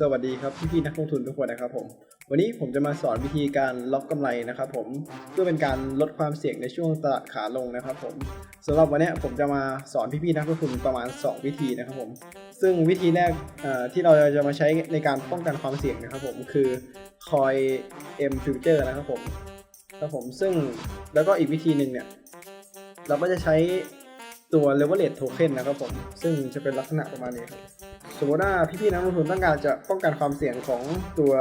สวัสดีครับพี่ๆนักลงทุนทุกคนนะครับผม วันนี้ผมจะมาสอนวิธีการล็อกกำไรนะครับผมเพื่อเป็นการลดความเสี่ยงในช่วงตลาดขาลงนะครับผมสำหรับวันนี้ผมจะมาสอนพี่ๆนักลงทุนประมาณ 2 วิธีนะครับผม ซึ่งวิธีแรกที่เราจะมาใช้ในการป้องกันความเสี่ยงนะครับผมคือ Coin M Future นะครับผมครับผมซึ่งแล้วก็อีกวิธีหนึ่งเนี่ยเราก็จะใช้ตัว Leverage Token นะครับผมซึ่งจะเป็นลักษณะประมาณนี้ครับ มมติว่าพี่ๆนักลงทุนต้องการจะป้องกันความเสี่ยงของตัว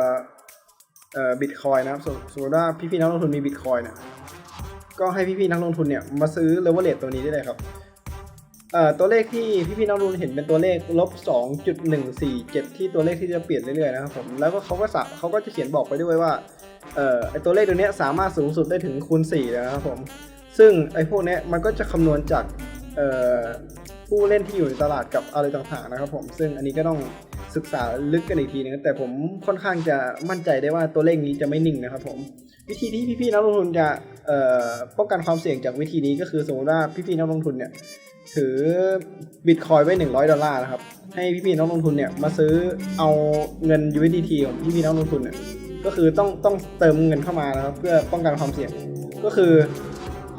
เอ่อบิตคอยนะครับสมมติว่าพี่ๆนักลงทุนมีบิตคอยเนี่ยก็ให้พี่ๆนักลงทุนเนี่ยมาซื้อเลเวลเลตตัวนี้ได้เลยครับเอ่อตัวเลขที่พี่ๆนักลงทุนเห็นเป็นตัวเลขลบ2.147 ที่ตัวเลขที่จะเปลี่ยนเรื่อยๆนะครับผมแล้วก็เขาก็สะเขาก็จะเขียนบอกไปด้วยว่าเอ่อไอตัวเลขตัวนี้สามารถสูงสุดได้ถึงคูณ4นะครับผมซึ่งไอพวกนี้มันก็จะคำนวณจากเอ่อ ผู้เล่นที่อยู่ในตลาดกับอะไรต่างๆนะครับผมซึ่งอันนี้ก็ต้องศึกษาลึกกันอีกทีนึงแต่ผมค่อนข้างจะมั่นใจได้ว่าตัวเลขนี้จะไม่นิ่งนะครับผมวิธีที่พี่ๆนักลงทุนจะป้องกันความเสี่ยงจากวิธีนี้ก็คือสมมติว่าพี่ๆนักลงทุนเนี่ยถือบิตคอยไว้ 100 ดอลลาร์นะครับให้พี่ๆนักลงทุนเนี่ยมาซื้อเอาเงิน USDT ของพี่ๆนักลงทุนเนี่ยก็คือต้องต้องเติมเงินเข้ามานะครับเพื่อป้องกันความเสี่ยงก็คือ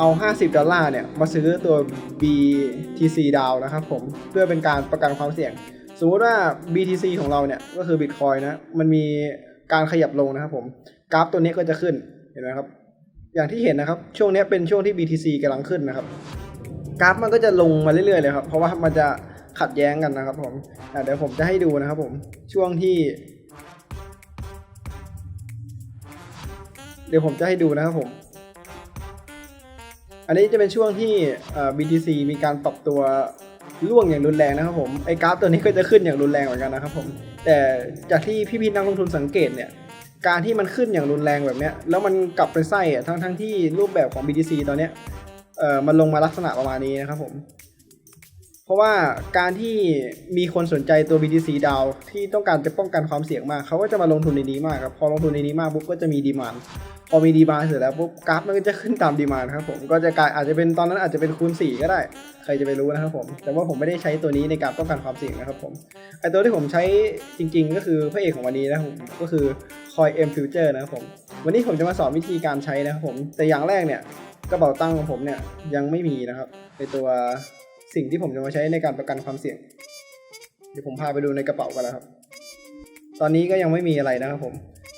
เอา 50 ดอลลาร์เนี่ย มาซื้อตัว BTC ดาวนะครับผม เพื่อเป็นการประกันความเสี่ยง สมมติว่า BTC ของเราเนี่ย ก็คือ Bitcoin นะ มันมีการขยับลงนะครับผม กราฟตัวนี้ก็จะขึ้น เห็นไหมครับ อย่างที่เห็นนะครับ ช่วงนี้เป็นช่วงที่ BTC กำลังขึ้นนะครับ กราฟมันก็จะลงมาเรื่อยๆเลยครับ เพราะว่ามันจะขัดแย้งกันนะครับผมเดี๋ยวผมจะให้ดูนะครับผม ช่วงที่ เดี๋ยวผมจะให้ดูนะครับผม อันนี้จะเป็นช่วงที่ BTC มีการปรับตัวร่วงอย่างรุนแรงนะครับผม ไอ้กราฟตัวนี้ก็จะขึ้นอย่างรุนแรงเหมือนกันนะครับผม แต่จากที่พี่ๆนักลงทุนสังเกตเนี่ย การที่มันขึ้นอย่างรุนแรงแบบเนี้ย แล้วมันกลับไปไส้อะทั้งทั้งที่รูปแบบของ BTC ตอนเนี้ย เอ่อ มันลงมาลักษณะประมาณนี้นะครับผม ราะว่าการที่มีคนสนใจตัว BTC ดาวที่ต้องการจะป้องกันความเสี่ยงมาก เขาก็จะมาลงทุนในนี้มากครับพอลงทุนในนี้มากปุ๊บก็จะมีดีมานพอมีดีมานเสร็จแล้วปุ๊บกราฟมันก็จะขึ้นตามดีมานครับผมก็จะกลายอาจจะเป็นตอนนั้นอาจจะเป็นคูณ 4 ก็ได้ ใครจะไปรู้นะครับผมแต่ว่าผมไม่ได้ใช้ตัวนี้ในการป้องกันความเสี่ยงนะครับผมไอตัวที่ผมใช้จริง ๆ ก็คือพระเอกของวันนี้นะครับผมก็คือ Coin M Future นะครับผมวันนี้ผมจะมาสอนวิธีการใช้นะครับผมแต่อย่างแรกเนี่ยกระเป๋าตังค์ของผมเนี่ยยังไม่มีนะครับในตัว สิ่งที่ผมจะมาใช้ในการประกันความเสี่ยง เดี๋ยวผมพาไปดูในกระเป๋ากันนะครับ ตอนนี้ก็ยังไม่มีอะไรนะครับผม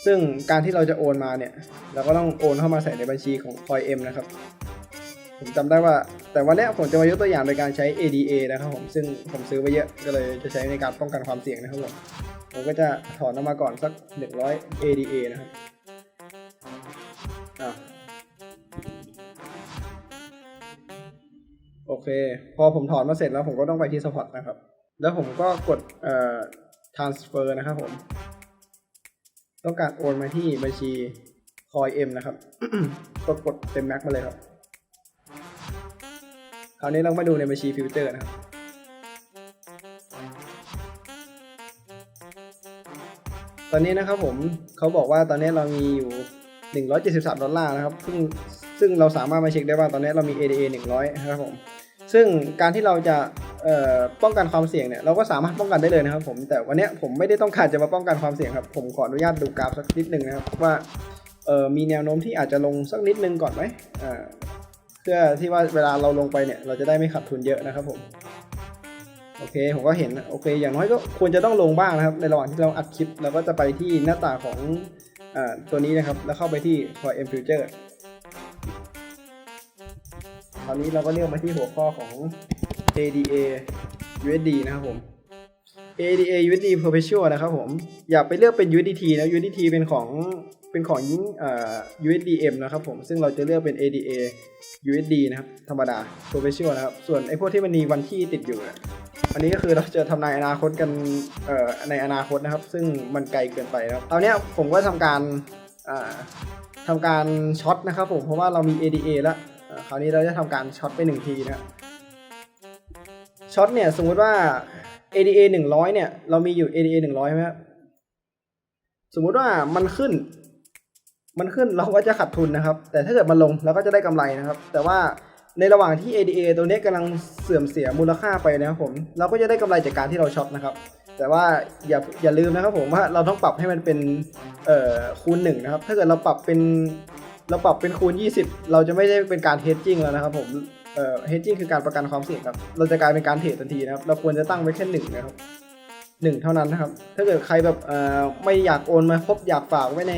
ซึ่งการที่เราจะโอนมาเนี่ย เราก็ต้องโอนเข้ามาใส่ในบัญชีของ c o i m นะครับ ผมจำได้ว่า แต่วันนี้ผมจะมายกตัวอย่างโดยการใช้ ADA นะครับผม ซึ่งผมซื้อไว้เยอะ ก็เลยจะใช้ในการป้องกันความเสี่ยงนะครับผม ผมก็จะถอนออกมาก่อนสัก 100 ADA นะครับ เค พอผมถอนมาเสร็จแล้วผมก็ต้องไปที่ support นะครับ แล้วผมก็กดเอ่อ transfer นะครับผม ต้องการโอนมาที่บัญชี coin m นะครับก็กดเต็มแม็กมาเลยครับ คราวนี้เรามาดูในบัญชีฟิวเจอร์นะครับตอนนี้นะครับผมเขาบอกว่าตอนนี้เรามีอยู่ 173 ดอลลาร์นะครับ ซึ่งซึ่งเราสามารถมาเช็คได้ว่าตอนนี้เรามี ADA 100 นะครับผม ซึ่งการที่เราจะเอ่อป้องกันความเสี่ยงเนี่ยเราก็สามารถป้องกันได้เลยนะครับ ผมแต่วันเนี้ยผมไม่ได้ต้องการจะมาป้องกันความเสี่ยงครับ ผมขออนุญาตดูกราฟสักนิดหนึ่งนะครับว่าเอ่อมีแนวโน้มที่อาจจะลงสักนิดนึงก่อนไหมอ่าเพื่อที่ว่าเวลาเราลงไปเนี่ยเราจะได้ไม่ขาดทุนเยอะนะครับผมโอเคผมก็เห็นนะโอเค อย่างน้อยก็ควรจะต้องลงบ้างนะครับในระหว่างที่เราอัดคลิปเราก็จะไปที่หน้าต่างของอาตัวนี้นะครับ แล้วเข้าไปที่ Core M Future ตอนนี้เราก็เลือกมาที่หัวข้อของ ADA USD นะครับผม ADA USD Perpetual นะครับผม อย่าไปเลือกเป็น USDT นะ USDT เป็นของเป็นของเอ่อ USDM นะครับผม ซึ่งเราจะเลือกเป็น ADA USD นะครับ ธรรมดา Perpetual นะครับ ส่วนไอ้พวกที่มันมีวันที่ติดอยู่นี่ยอันนี้ก็คือเราจะทำนายอนาคตกันเอ่อในอนาคตนะครับ ซึ่งมันไกลเกินไปนะครับตอนเนี้ยผมก็ทำการอ่าทำการช็อตนะครับผม เพราะว่าเรามี ADA แล้ว คราวนี้เราจะทำการช็อตไปหนึ่งทีนะครับช็อตเนี่ยสมมติว่า ADA 100 เนี่ย เรามีอยู่ ADA 100ใช่ไหมครับสมมุติว่ามันขึ้น มันขึ้นเราก็จะขาดทุนนะครับ แต่ถ้าเกิดมันลงเราก็จะได้กำไรนะครับ แต่ว่าในระหว่างที่ ADA ตัวนี้กำลังเสื่อมเสียมูลค่าไปนะครับผม เราก็จะได้กำไรจากการที่เราช็อตนะครับ แต่ว่าอย่าอย่าลืมนะครับผมว่าเราต้องปรับให้มันเป็นเอ่อคูณหนึ่งนะครับ ถ้าเกิดเราปรับเป็น เราปรับเป็นคูณ 20 เราจะไม่ได้เป็นการเฮดจิ้งแล้วนะครับผมเอ่อเฮดจิ้งคือการประกันความเสี่ยงครับ เราจะกลายเป็นการเทรดทันทีนะครับ เราควรจะตั้งไว้แค่หนึ่งนะครับหนึ่งเท่านั้นนะครับ ถ้าเกิดใครแบบเอ่อไม่อยากโอนมาครบอยากฝากไว้ใน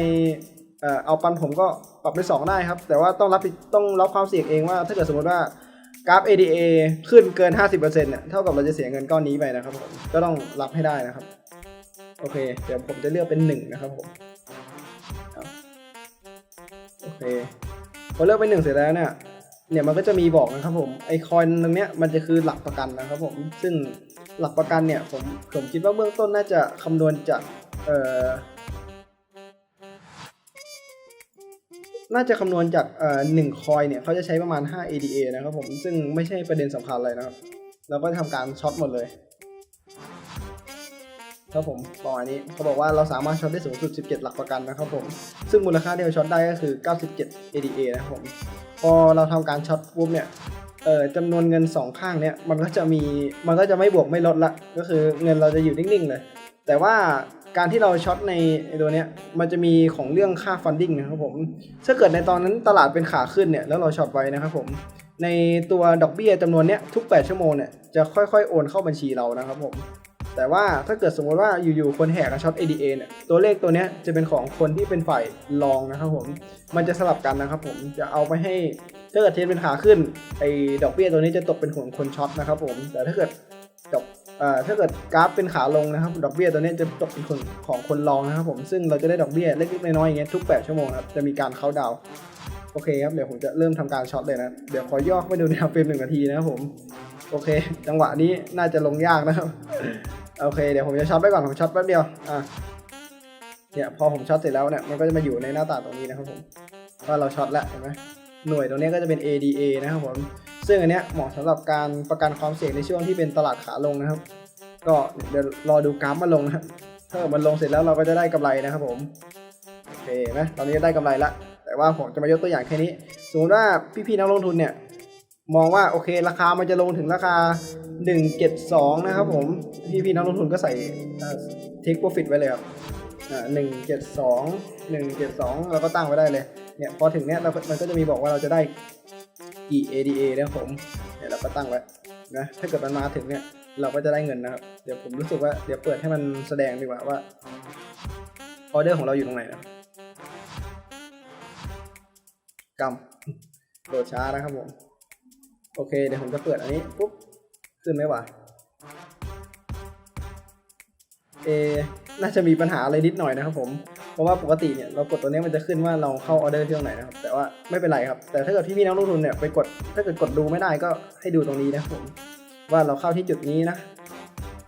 เอ่อเอาปันผมก็ปรับเป็นสองได้ครับ แต่ว่าต้องรับผิดต้องรับความเสี่ยงเองว่า ถ้าเกิดสมมติว่ากราฟ ADA ขึ้นเกิน 50%เนี่ยเท่ากับเราจะเสียเงินก้อนนี้ไปนะครับผมก็ต้องรับให้ได้นะครับ โอเค เดี๋ยวผมจะเลือกเป็นหนึ่งนะครับผม เคพอเลือกเป็นหนึ่งเสร็จแล้วเนี่ยเนี่ยมันก็จะมีบอกนะครับผมไอคอยตรงเนี้ยมันจะคือหลักประกันนะครับผมซึ่งหลักประกันเนี่ยผมผมคิดว่าเบื้องต้นน่าจะคำนวณจากเอ่อน่าจะคำนวณจากเอ่อหนึ่งคอยเนี่ยเขาจะใช้ประมาณ 5 ADA นะครับผมซึ่งไม่ใช่ประเด็นสำคัญเลยนะครับ เราก็ทำการช็อตหมดเลย ครับผมประมาณนี้เขาบอกว่าเราสามารถช็อตได้สูงสุด 17 หลักประกันนะครับผม ซึ่งมูลค่าที่เราช็อตได้ก็คือ 97 ADA นะครับผม พอเราทำการช็อตปุ๊บเนี่ยเอ่อจำนวนเงิน 2 ข้างเนี่ยมันก็จะมีมันก็จะไม่บวกไม่ลดละก็คือเงินเราจะอยู่นิ่งๆเลย แต่ว่าการที่เราช็อตในตัวเนี้ยมันจะมีของเรื่องค่าฟันดิ้งนะครับผมถ้าเกิดในตอนนั้นตลาดเป็นขาขึ้นเนี่ยแล้วเราช็อตไว้นะครับผมในตัวดอกเบี้ยจำนวนเนี้ยทุก 8 ชั่วโมงเนี่ยจะค่อยๆ โอนเข้าบัญชีเรานะครับผม แต่ว่าถ้าเกิดสมมติว่าอยู่ๆคนแหกกับช็อต ADA เนี่ยตัวเลขตัวเนี้ยจะเป็นของคนที่เป็นฝ่ายรองนะครับผม มันจะสลับกันนะครับผมจะเอาไปให้ถ้าเกิดเทนเป็นขาขึ้นไอ้ดอกเบี้ยตัวนี้จะตกเป็นของคนช็อตนะครับผม แต่ถ้าเกิดดอกเอ่อถ้าเกิดกราฟเป็นขาลงนะครับ ดอกเบี้ยตัวนี้จะตกเป็นของของคนรองนะครับผมซึ่งเราจะได้ดอกเบี้ยเล็กๆน้อยๆอย่างเงี้ยทุก 8 ชั่วโมงครับจะมีการเข้าดาวโอเคครับเดี๋ยวผมจะเริ่มทำการช็อตเลยนะเดี๋ยวขอย่อไปดูในเฟรมหนึ่งนาทีนะครับผม โอเค จังหวะนี้น่าจะลงยากนะครับ โอเคเดี๋ยวผมจะช็อตไปก่อนผมช็อตแป๊บเดียวอะเนี่ยพอผมช็อตเสร็จแล้วเนี่ยมันก็จะมาอยู่ในหน้าต่างตรงนี้นะครับผมว่าเราช็อตแล้วเห็นไหมหน่วยตรงนี้ก็จะเป็น ADA นะครับผมซึ่งอันเนี้ยเหมาะสำหรับการประกันความเสี่ยงในช่วงที่เป็นตลาดขาลงนะครับ ก็เดี๋ยวรอดูกราฟมันลงนะครับถ้าเกิดมันลงเสร็จแล้วเราก็จะได้กำไรนะครับผมโอเคนะตอนนี้ได้กำไรละแต่ว่าผมจะมายกตัวอย่างแค่นี้สมมติว่าพี่ๆนักลงทุนเนี่ย มองว่าโอเค ราคามันจะลงถึงราคา 172 นะครับผม พี่ๆนักลงทุนก็ใส่เทคโปรฟิตไว้เลยครับอ่าหนึ่งเจ็ดสองหนึ่งเจ็ดสองเราก็ตั้งไว้ได้เลย เนี่ยพอถึงเนี้ยเรา มันก็จะมีบอกว่าเราจะได้กี่ ADA นะครับผม เนี่ยเราก็ตั้งไว้นะ ถ้าเกิดมันมาถึงเนี่ยเราก็จะได้เงินนะครับ เดี๋ยวผมรู้สึกว่าเดี๋ยวเปิดให้มันแสดงดีกว่าว่าออเดอร์ของเราอยู่ตรงไหนนะกำโหลดช้านะครับผม โอเค เดี๋ยวผมจะเปิดอันนี้ปุ๊บขึ้นไหมวะเอน่าจะมีปัญหาอะไรนิดหน่อยนะครับผม เพราะว่าปกติเนี่ยเรากดตัวนี้มันจะขึ้นว่าเราเข้าออเดอร์ที่ตรงไหนนะครับ แต่ว่าไม่เป็นไรครับ แต่ถ้าเกิดพี่ๆนักลงทุนเนี่ยไปกด ถ้าเกิดกดดูไม่ได้ก็ให้ดูตรงนี้นะครับผม ว่าเราเข้าที่จุดนี้นะ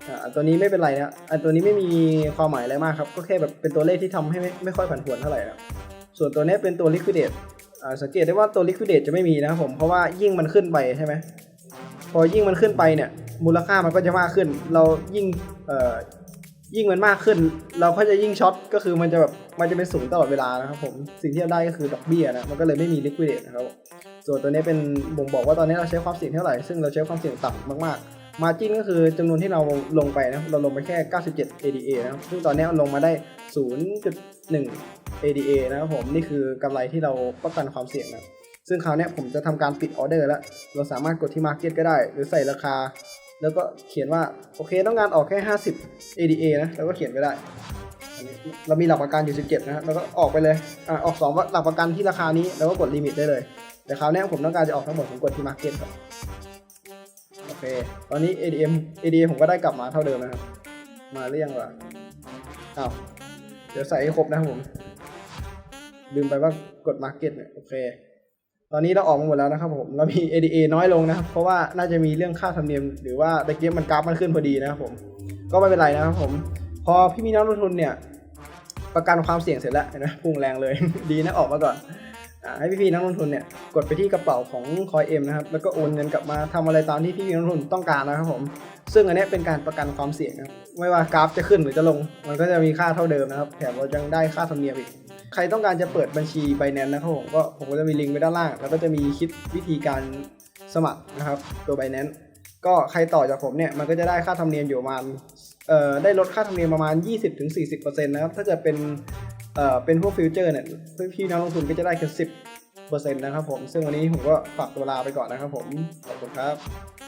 อ่าอันตัวนี้ไม่เป็นไรนะ อันตัวนี้ไม่มีความหมายอะไรมากครับ ก็แค่แบบเป็นตัวเลขที่ทำให้ไม่ไม่ค่อยผันผวนเท่าไหร่นะครับส่วนตัวนี้เป็นตัว liquidate สังเกตได้ว่าตัว liquidate จะไม่มีนะครับผมเพราะว่ายิ่งมันขึ้นไปใช่ไหมพอยิ่งมันขึ้นไปเนี่ย มูลค่ามันก็จะมากขึ้น เรายิ่งเอ่อยิ่งมันมากขึ้น เราก็จะยิ่งช็อตก็คือมันจะแบบมันจะเป็นสูงตลอดเวลานะครับผมสิ่งที่เราได้ก็คือดอกเบี้ยนะมันก็เลยไม่มี liquidate นะครับส่วนตัวนี้เป็นบ่งบอกว่าตอนนี้เราใช้ความเสี่ยงเท่าไหร่ ซึ่งเราใช้ความเสี่ยงต่ำมากๆ margin ก็คือจำนวนที่เราลงไปนะเราลงไปแค่ 97 ADA นะครับซึ่งตอนนี้ลงมาได้ 0.1 ADA นะครับผมนี่คือกำไรที่เราประกันความเสี่ยงนะซึ่งคราวนี้ผมจะทำการปิดออเดอร์แล้ว เราสามารถกดที่ Market ก็ได้ หรือใส่ราคา แล้วก็เขียนว่าโอเคต้องการออกแค่ 50 ADA นะแล้วก็เขียนไปได้นนเรามีหลักประกันอยู่ 17 นะฮะแล้วก็ออกไปเลยอะออก 2 หลักประกันที่ราคานี้แล้วก็กดลิมิตได้เลย แต่คราวนี้ผมต้องการจะออกทั้งหมดผมกดที่ Market ก่อนโอเค ตอนนี้ ADM ADA ผมก็ได้กลับมาเท่าเดิมนะครับ มาเรียงว่ะอ้าวเดี๋ยวใส่ให้ครบนะครับผม ลืมไปว่ากด Market เนี่ยโอเค ตอนนี้เราออกมาหมดแล้วนะครับผมเรามี ADA น้อยลงนะครับ เพราะว่าน่าจะมีเรื่องค่าธรรมเนียม หรือว่าตะเกียบมันกราฟมันขึ้นพอดีนะครับผมก็ไม่เป็นไรนะครับผม พอพี่มีนักลงทุนเนี่ย ประกันความเสี่ยงเสร็จแล้วเห็นไหมพุ่งแรงเลย ดีนะออกมาก่อนอ่าให้พี่ๆนักลงทุนเนี่ยกดไปที่กระเป๋าของคอยเอ็มนะครับแล้วก็โอนเงินกลับมาทำอะไรตามที่พี่ๆนักลงทุนต้องการนะครับผมซึ่งอันนี้เป็นการประกันความเสี่ยงนะครับไม่ว่ากราฟจะขึ้นหรือจะลง มันก็จะมีค่าเท่าเดิมนะครับแถมเรายังได้ค่าธรรมเนียมอีก ใครต้องการจะเปิดบัญชีไบแนนนะครับผมก็ผมก็จะมีลิงก์ไว้ด้านล่าง แล้วก็จะมีคลิปวิธีการสมัครนะครับตัวไบแนนก็ใครต่อจากผมเนี่ยมันก็จะได้ค่าธรรมเนียมอยู่ประมาณเอ่อได้ลดค่าธรรมเนียมประมาณ 20-40%นะครับถ้าจะเป็นเอ่อเป็นพวกฟิวเจอร์เนี่ยพี่น้องลงทุนก็จะได้แค่10%นะครับผมซึ่งวันนี้ผมก็ฝากตัวลาไปก่อนนะครับผมขอบคุณครับ